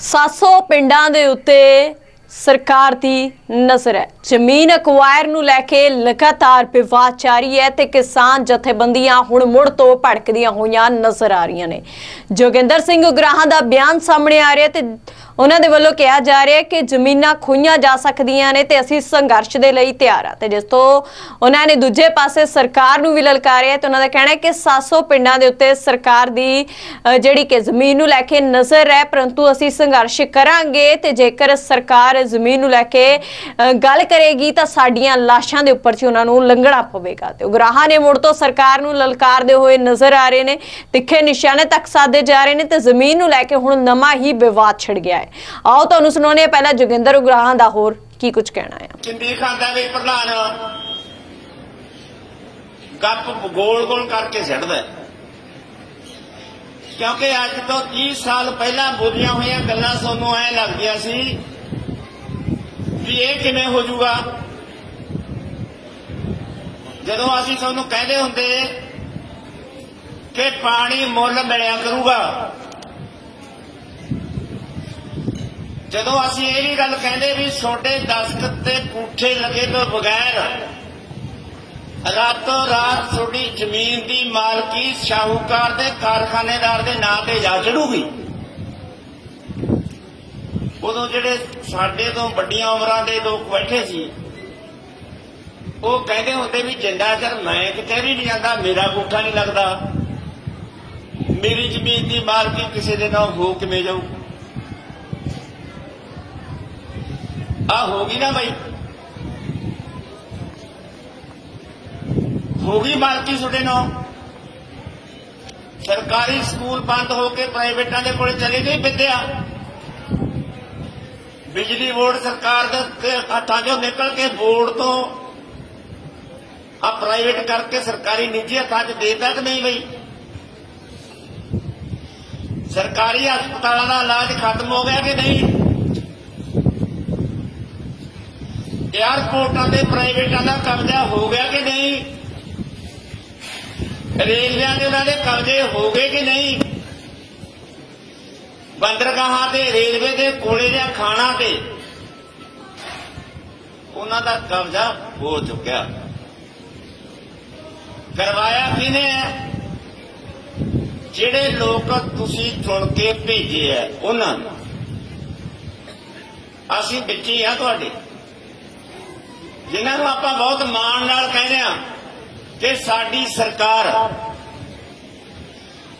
700 ਪਿੰਡਾਂ ਦੇ ਉੱਤੇ ਸਰਕਾਰ ਦੀ ਨਜ਼ਰ ਹੈ। ਜ਼ਮੀਨ ਅਕਵਾਇਰ ਨੂੰ ਲੈ ਕੇ ਲਗਾਤਾਰ ਵਿਵਾਦ ਜਾਰੀ ਹੈ ਤੇ ਕਿਸਾਨ ਜਥੇਬੰਦੀਆਂ ਹੁਣ ਮੁੜ ਤੋਂ ਭੜਕਦੀਆਂ ਹੋਈਆਂ ਨਜ਼ਰ ਆ ਰਹੀਆਂ ਨੇ। ਜੋਗਿੰਦਰ ਸਿੰਘ ਉਗਰਾਹਾਂ ਦਾ ਬਿਆਨ ਸਾਹਮਣੇ ਆ ਰਿਹਾ ਤੇ ਉਹਨਾਂ ਦੇ ਵੱਲੋਂ ਕਿਹਾ ਜਾ ਰਿਹਾ ਹੈ ਕਿ ਜ਼ਮੀਨਾਂ ਖੋਈਆਂ ਜਾ ਸਕਦੀਆਂ ਨੇ ਤੇ ਅਸੀਂ ਸੰਘਰਸ਼ ਦੇ ਲਈ ਤਿਆਰ ਆ ਤੇ ਜਿਸ ਤੋਂ ਉਹਨਾਂ ਨੇ ਦੂਜੇ ਪਾਸੇ ਸਰਕਾਰ ਨੂੰ ਵੀ ਲਲਕਾਰਿਆ ਤੇ ਉਹਨਾਂ ਦਾ ਕਹਿਣਾ ਹੈ ਕਿ 700 ਪਿੰਡਾਂ ਦੇ ਉੱਤੇ ਸਰਕਾਰ ਦੀ ਜਿਹੜੀ ਕਿ ਜ਼ਮੀਨ ਨੂੰ ਲੈ ਕੇ ਨਜ਼ਰ ਹੈ, ਪਰੰਤੂ ਅਸੀਂ ਸੰਘਰਸ਼ ਕਰਾਂਗੇ ਤੇ ਜੇਕਰ ਸਰਕਾਰ ਜ਼ਮੀਨ ਨੂੰ ਲੈ ਕੇ ਗੱਲ ਕਰੇਗੀ ਤਾਂ ਸਾਡੀਆਂ ਲਾਸ਼ਾਂ ਦੇ ਉੱਪਰ 'ਚ ਉਹਨਾਂ ਨੂੰ ਲੰਘਣਾ ਪਵੇਗਾ। ਤੇ ਉਗਰਾਹਾਂ ਨੇ ਮੁੜ ਤੋਂ ਸਰਕਾਰ ਨੂੰ ਲਲਕਾਰਦੇ ਹੋਏ ਨਜ਼ਰ ਆ ਰਹੇ ਨੇ, ਤਿੱਖੇ ਨਿਸ਼ਾਨੇ ਤੱਕ ਸਾਦੇ ਜਾ ਰਹੇ ਨੇ ਤੇ ਜ਼ਮੀਨ ਨੂੰ ਲੈ ਕੇ ਹੁਣ ਨਵਾਂ ਹੀ ਵਿਵਾਦ ਛਿੜ ਗਿਆ ਹੈ। ਆਓ ਤੁਹਾਨੂੰ ਸੁਣਾਉਂਦੇ ਹਾਂ ਪਹਿਲਾਂ ਜੋਗਿੰਦਰ ਉਗਰਾਹਾਂ ਦਾ ਹੋਰ ਕੀ ਕੁਝ ਕਹਿਣਾ ਹੈ ਚਿੰਦੀ ਖਾਂਦਾ ਵੀ ਪ੍ਰਧਾਨ ਗੱਪ ਗੋਲ ਗੋਲ ਕਰਕੇ ਛੱਡਦਾ ਕਿਉਂਕਿ ਅੱਜ ਤੋਂ 30 ਸਾਲ ਪਹਿਲਾਂ ਬੋਲੀਆਂ ਹੋਈਆਂ ਗੱਲਾਂ ਸਾਨੂੰ ਐ ਲੱਗਦੀਆਂ ਸੀ ਵੀ ਇਹ ਕਿਵੇਂ ਹੋ ਜਾਊਗਾ। ਜਦੋਂ ਅਸੀਂ ਤੁਹਾਨੂੰ ਕਹਿੰਦੇ ਹੁੰਦੇ ਕਿ ਪਾਣੀ ਮੁੱਲ ਮਿਲਿਆ ਕਰੂਗਾ ਜਦੋਂ ਅਸੀਂ ਇਹ ਵੀ ਗੱਲ ਕਹਿੰਦੇ ਵੀ ਛੋਟੇ ਦਸਤਖਤ ਤੇ ਪੁੱਠੇ ਲੱਗੇ ਤੋਂ ਬਗੈਰ ਰਾਤੋਂ ਰਾਤ ਤੁਹਾਡੀ ਜ਼ਮੀਨ ਦੀ ਮਾਲਕੀ ਸ਼ਾਹੂਕਾਰ ਦੇ ਕਾਰਖਾਨੇਦਾਰ ਦੇ ਨਾਂ ਤੇ ਜਾ ਚੜੂਗੀ। ਉਦੋਂ ਜਿਹੜੇ ਸਾਡੇ ਤੋਂ ਵੱਡੀਆਂ ਉਮਰਾਂ ਦੇ ਲੋਕ ਬੈਠੇ ਸੀ, ਉਹ ਕਹਿੰਦੇ ਹੁੰਦੇ ਵੀ ਜਿੰਦਾ ਚਿਰ ਮੈਂ ਕਿਤੇ ਵੀ ਨਹੀਂ ਜਾਂਦਾ, ਮੇਰਾ ਕੋਠਾ ਨਹੀਂ ਲੱਗਦਾ। ਮੇਰੀ ਜ਼ਮੀਨ ਦੀ ਮਾਲਕੀ ਕਿਸੇ ਦੇ ਨਾਲ ਹੋ ਕਿਵੇਂ ਜਾਊ? ਆ ਹੋ ਗਈ ਨਾ ਬਾਈ। ਹੋ ਗਈ ਮਾਲਕੀ ਤੁਹਾਡੇ ਨਾਲ। ਸਰਕਾਰੀ ਸਕੂਲ ਬੰਦ ਹੋ ਕੇ ਪ੍ਰਾਈਵੇਟਾਂ ਦੇ ਕੋਲ ਚਲੀ ਗਈ ਵਿਦਿਆ। ਬਿਜਲੀ ਬੋਰਡ ਸਰਕਾਰ ਦੇ ਹੱਥਾਂ 'ਚੋਂ ਨਿਕਲ ਕੇ ਬੋਰਡ ਤੋਂ ਆ ਪ੍ਰਾਈਵੇਟ ਕਰਕੇ ਸਰਕਾਰੀ ਨਿੱਜੀ ਹੱਥਾਂ 'ਚ ਦੇ ਕਿ ਨਹੀਂ ਬਈ? ਸਰਕਾਰੀ ਹਸਪਤਾਲਾਂ ਦਾ ਇਲਾਜ ਖਤਮ ਹੋ ਗਿਆ ਕਿ ਨਹੀਂ? ਏਅਰਪੋਰਟਾਂ ਤੇ ਪ੍ਰਾਈਵੇਟਾਂ ਦਾ ਕਬਜ਼ਾ ਹੋ ਗਿਆ ਕਿ ਨਹੀਂ? ਰੇਲਵੇਆਂ ਦੇ ਉਹਨਾਂ ਦੇ ਕਬਜ਼ੇ ਹੋ ਗਏ ਕਿ ਨਹੀਂ? ਬੰਦਰਗਾਹਾਂ ਤੇ, ਰੇਲਵੇ ਦੇ ਕੋਲੇ ਜਾਂ ਖਾਣਾ ਤੇ? ਉਹਨਾਂ ਦਾ ਕਬਜ਼ਾ ਹੋ ਚੁੱਕਿਆ। ਕਰਵਾਇਆ ਕਿਨੇ ਹੈ? ਜਿਹੜੇ ਲੋਕ ਤੁਸੀਂ ਚੁਣ ਕੇ ਭੇਜੇ ਆ ਉਹਨਾਂ ਨੂੰ। ਅਸੀਂ ਵਿੱਚ ਹੀ ਆ ਤੁਹਾਡੇ। ਜਿਨ੍ਹਾਂ ਨੂੰ ਆਪਾਂ ਬਹੁਤ ਮਾਣ ਨਾਲ ਕਹਿੰਦੇ ਆ ਕਿ ਸਾਡੀ ਸਰਕਾਰ,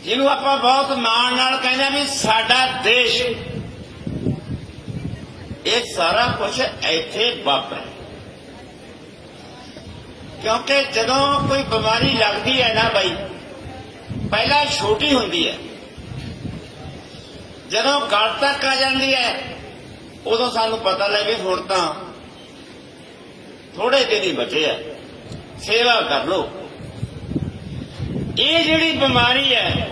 ਜਿਹਨੂੰ ਆਪਾਂ ਬਹੁਤ ਮਾਣ ਨਾਲ ਕਹਿੰਦੇ ਆ ਵੀ ਸਾਡਾ ਦੇਸ਼, ਇਹ ਸਾਰਾ ਕੁਝ ਇੱਥੇ ਵਾਪਰੇ। ਕਿਉਂਕਿ ਜਦੋਂ ਕੋਈ ਬਿਮਾਰੀ ਲੱਗਦੀ ਹੈ ਨਾ ਬਾਈ, ਪਹਿਲਾਂ ਛੋਟੀ ਹੁੰਦੀ ਹੈ। ਜਦੋਂ ਗਲ ਤੱਕ ਆ ਜਾਂਦੀ ਹੈ, ਉਦੋਂ ਸਾਨੂੰ ਪਤਾ ਲੱਗੇ ਹੁਣ ਤਾਂ ਥੋੜੇ ਦਿਨ ਬਚੇ ਆ? ਸੇਵਾ ਕਰ ਲੋ ਇਹ ਜਿਹੜੀ ਬਿਮਾਰੀ ਹੈ,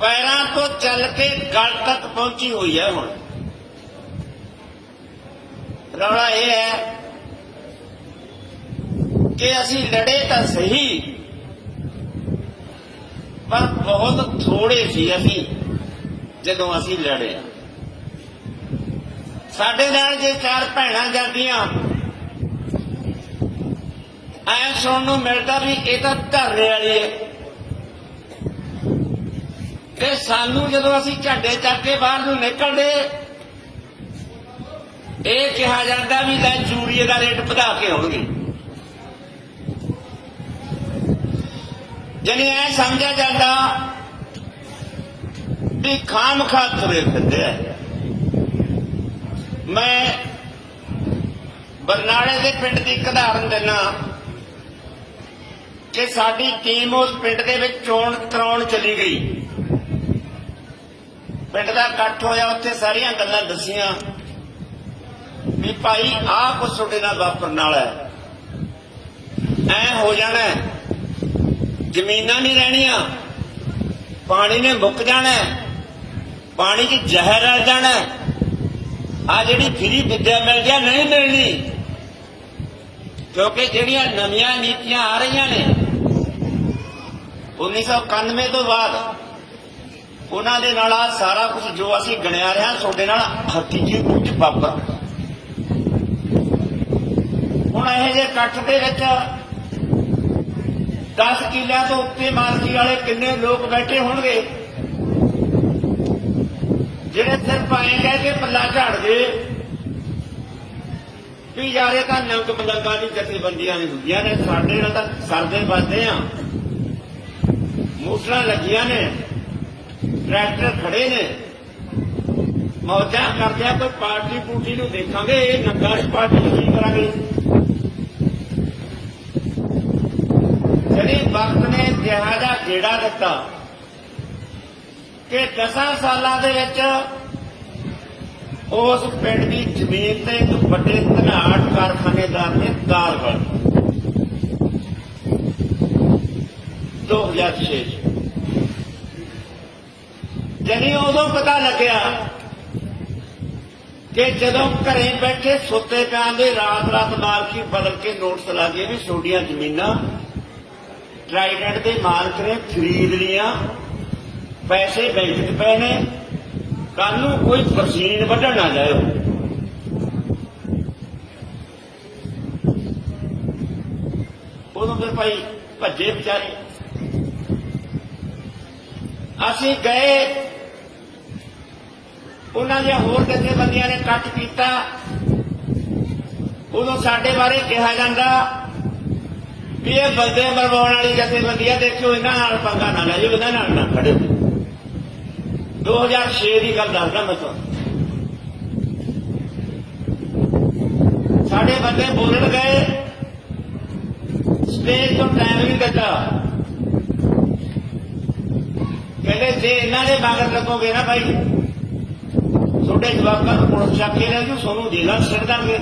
ਪੈਰਾਂ ਤੋਂ ਚੱਲ ਕੇ ਗਲ ਤੱਕ ਪਹੁੰਚੀ ਹੋਈ ਹੈ ਹੁਣ। ਰੌਲਾ ਇਹ ਹੈ ਕਿ ਅਸੀਂ ਲੜੇ ਤਾਂ ਸਹੀ, ਪਰ ਬਹੁਤ ਥੋੜੇ ਸੀ ਅਸੀਂ ਜਦੋਂ ਅਸੀਂ ਲੜਿਆ ਸਾਡੇ ਨਾਲ ਜੇ ਚਾਰ ਭੈਣਾਂ ਜਾਂਦੀਆਂ ਐ ਸੁਣਨ ਨੂੰ ਮਿਲਦਾ ਵੀ ਇਹ ਤਾਂ ਧਰਨੇ ਵਾਲੀ ਹੈ। ਤੇ ਸਾਨੂੰ ਜਦੋਂ ਅਸੀਂ ਝੰਡੇ ਚੱਕ ਕੇ ਬਾਹਰ ਨੂੰ ਨਿਕਲਦੇ, ਇਹ ਕਿਹਾ ਜਾਂਦਾ ਵੀ ਲੈ ਚੂਰੀਏ ਦਾ ਰੇਟ ਵਧਾ ਕੇ ਆਉਣਗੇ। ਜਨੇ ਐ ਸਮਝਿਆ ਜਾਂਦਾ ਵੀ ਖਾਮ ਖਾ ਫਿਰਦੇ ਆ ਮੈਂ ਬਰਨਾਲੇ ਦੇ ਪਿੰਡ ਦੀ ਇੱਕ ਉਦਾਹਰਨ ਦਿੰਨਾ ਕਿ ਸਾਡੀ ਟੀਮ ਉਸ ਪਿੰਡ ਦੇ ਵਿੱਚ ਚੋਣ ਕਰਾਉਣ ਚਲੀ ਗਈ। ਪਿੰਡ ਦਾ ਇਕੱਠ ਹੋਇਆ, ਉੱਥੇ ਸਾਰੀਆਂ ਗੱਲਾਂ ਦੱਸੀਆਂ ਵੀ ਭਾਈ, ਆਹ ਕੁਛ ਤੁਹਾਡੇ ਨਾਲ ਵਾਪਰਨ ਵਾਲਾ ਹੈ। ਐ ਹੋ ਜਾਣਾ ਜ਼ਮੀਨਾਂ ਨਹੀਂ ਰਹਿਣੀਆਂ, ਪਾਣੀ ਨੇ ਮੁੱਕ ਜਾਣਾ ਪਾਣੀ 'ਚ ਜ਼ਹਿਰ ਰਲ ਜਾਣਾ ਆ ਜਿਹੜੀ ਫਰੀ ਵਿੱਦਿਆ ਮਿਲ ਗਿਆ ਨਹੀਂ ਮਿਲਣੀ। ਕਿਉਂਕਿ ਜਿਹੜੀਆਂ ਨਵੀਆਂ ਨੀਤੀਆਂ ਆ ਰਹੀਆਂ ਨੇ 1991 ਤੋਂ ਬਾਅਦ ਉਹਨਾਂ ਦੇ ਨਾਲ ਆ ਸਾਰਾ ਕੁਝ ਜੋ ਅਸੀਂ ਗਣਿਆ ਰਿਹਾ, ਤੁਹਾਡੇ ਨਾਲ ਹਕੀਕੀ ਰੂਪ ਵਾਪਰ ਹੁਣ ਇਹ ਜੇ ਇਕੱਠ ਦੇ ਵਿੱਚ 10 ਕਿਲਿਆਂ ਤੋਂ ਉੱਤੇ ਮਾਲਕੀ ਵਾਲੇ ਕਿੰਨੇ ਲੋਕ ਬੈਠੇ ਹੋਣਗੇ? ਜਿਹੜੇ ਸਿਰਫ ਆਏ ਕਹਿ ਕੇ ਪੱਲਾ ਝਾੜ ਦੇ ਵੀ ਯਾਰੇ ਤਾਂ ਨੰਗ ਮਲੰਗਾ ਦੀ ਜਥੇਬੰਦੀਆਂ ਨਹੀਂ ਹੁੰਦੀਆਂ ਨੇ, ਸਾਡੇ ਨਾਲ ਤਾਂ ਸਰਦੇ ਵੱਜਦੇ ਆ। ਮੋਟਰਾਂ ਲੱਗੀਆਂ ਨੇ, ਟਰੈਕਟਰ ਖੜੇ ਨੇ। ਮੌਜਾਂ ਕਰਦੇ ਕੋਈ ਪਾਰਟੀ ਪੂਟੀ ਨੂੰ ਦੇਖਾਂਗੇ, ਇਹ ਨੰਗਾ ਪਾਰਟੀ ਨੂੰ ਕੀ ਕਰਾਂਗੇ। ਜਿਹੜੀ ਵਕਤ ਨੇ ਜਿਹਾ ਜਿਹਾ ਦਿੱਤਾ ਕਿ 10 ਸਾਲਾਂ ਦੇ ਵਿੱਚ ਉਸ ਪਿੰਡ ਦੀ ਜ਼ਮੀਨ ਤੇ ਇੱਕ ਵੱਡੇ ਧਨਾੜ ਕਾਰਖਾਨੇਦਾਰ ਨੇ ਦਾਲ ਗਲ 2006 ਚ। ਜਨੀ ਉਦੋਂ ਪਤਾ ਲੱਗਿਆ ਕਿ ਜਦੋਂ ਘਰੇ ਬੈਠੇ ਸੁੱਤੇ ਪਿਆਂ ਦੇ ਰਾਤ ਰਾਤ ਮਾਲਕੀ ਬਦਲ ਕੇ ਨੋਟਸ ਲਾ ਲੱਗੇ ਵੀ ਛੋਡੀਆਂ ਜ਼ਮੀਨਾਂ ਟ੍ਰਾਈਡੈਂਟ ਦੇ ਮਾਲਕ ਨੇ ਖਰੀਦ ਲੀਆਂ ਪੈਸੇ ਬੈਂਕ 'ਚ ਪਏ ਨੇ ਕੱਲ ਨੂੰ ਕੋਈ ਫਰਸੀਨ ਵੱਢਣ ਨਾ ਜਾਇਓ। ਉਦੋਂ ਫਿਰ ਭਾਈ ਭੱਜੇ ਵਿਚਾਰੇ। ਅਸੀਂ ਗਏ। ਉਹਨਾਂ ਦੀਆਂ ਹੋਰ ਜਥੇਬੰਦੀਆਂ ਨੇ ਇਕੱਠ ਕੀਤਾ। ਉਦੋਂ ਸਾਡੇ ਬਾਰੇ ਕਿਹਾ ਜਾਂਦਾ ਵੀ ਇਹ ਬੰਦੇ ਮਰਵਾਉਣ ਵਾਲੀ ਜਥੇਬੰਦੀ ਆ। ਦੇਖਿਓ ਇਹਨਾਂ ਨਾਲ ਪੰਗਾ ਨਾ ਲੈ ਜਿਓ, ਇਹਨਾਂ ਨਾਲ ਨਾ ਖੜਿਓ 2006 ਦੀ ਗੱਲ ਦੱਸਦਾ ਮੈਂ ਤੁਹਾਨੂੰ। ਸਾਡੇ ਬੰਦੇ ਬੋਲਣ ਗਏ। ਸਟੇਜ ਤੋਂ ਟਾਈਮ ਨਹੀਂ ਦਿੱਤਾ। ਕਹਿੰਦੇ ਜੇ ਇਹਨਾਂ ਦੇ ਮਗਰ ਲੱਗੋਗੇ ਨਾ ਭਾਈ ਤੁਹਾਡੇ ਜਵਾਕਾਂ ਨੂੰ ਪੁਲਿਸ ਚੱਕ ਕੇ ਲੈ ਜੂ ਸੋਨੂੰ ਜੇਲ੍ਹਾਂ 'ਚ ਸਿੱਟ ਦਾਂਗੇ।